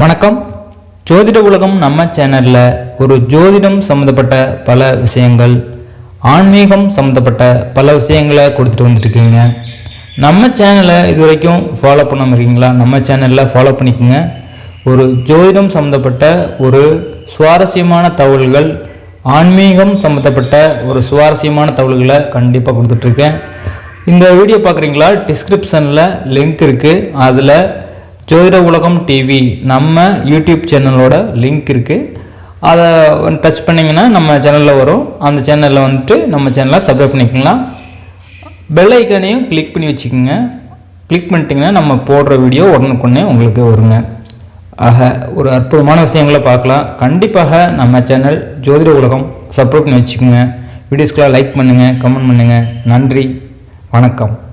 வணக்கம். ஜோதிட உலகம் நம்ம சேனலில் ஒரு ஜோதிடம் சம்மந்தப்பட்ட பல விஷயங்கள் ஆன்மீகம் சம்மந்தப்பட்ட பல விஷயங்களை கொடுத்துட்டு வந்துட்டுருக்கீங்க. நம்ம சேனலை இது வரைக்கும் ஃபாலோ பண்ணாமல் இருக்கீங்களா? நம்ம சேனலில் ஃபாலோ பண்ணிக்கோங்க. ஒரு ஜோதிடம் சம்மந்தப்பட்ட ஒரு சுவாரஸ்யமான தகவல்கள் ஆன்மீகம் சம்மந்தப்பட்ட ஒரு சுவாரஸ்யமான தகவல்களை கண்டிப்பாக கொடுத்துட்ருக்கேன் இந்த வீடியோ பார்க்குறீங்களா? டிஸ்கிரிப்ஷனில் லிங்க் இருக்குது அதில் ஜோதிட உலகம் டிவி நம்ம யூடியூப் சேனலோட லிங்க் இருக்குது அதை டச் பண்ணிங்கன்னா நம்ம சேனலில் வரும். அந்த சேனலில் வந்துட்டு நம்ம சேனலை சப்ஸ்கிரைப் பண்ணிக்கலாம். பெல் ஐக்கானையும் கிளிக் பண்ணி வச்சுக்கோங்க. கிளிக் பண்ணிட்டீங்கன்னா நம்ம போடுற வீடியோ உடனுக்குடனே உங்களுக்கு வருங்க. ஆக ஒரு அற்புதமான விஷயங்களை பார்க்கலாம். கண்டிப்பாக நம்ம சேனல் ஜோதிட உலகம் சப்ஸ்கிரைப் பண்ணி வச்சுக்கோங்க. வீடியோஸ்க்கெலாம் லைக் பண்ணுங்கள் கமெண்ட் பண்ணுங்கள் நன்றி. வணக்கம்.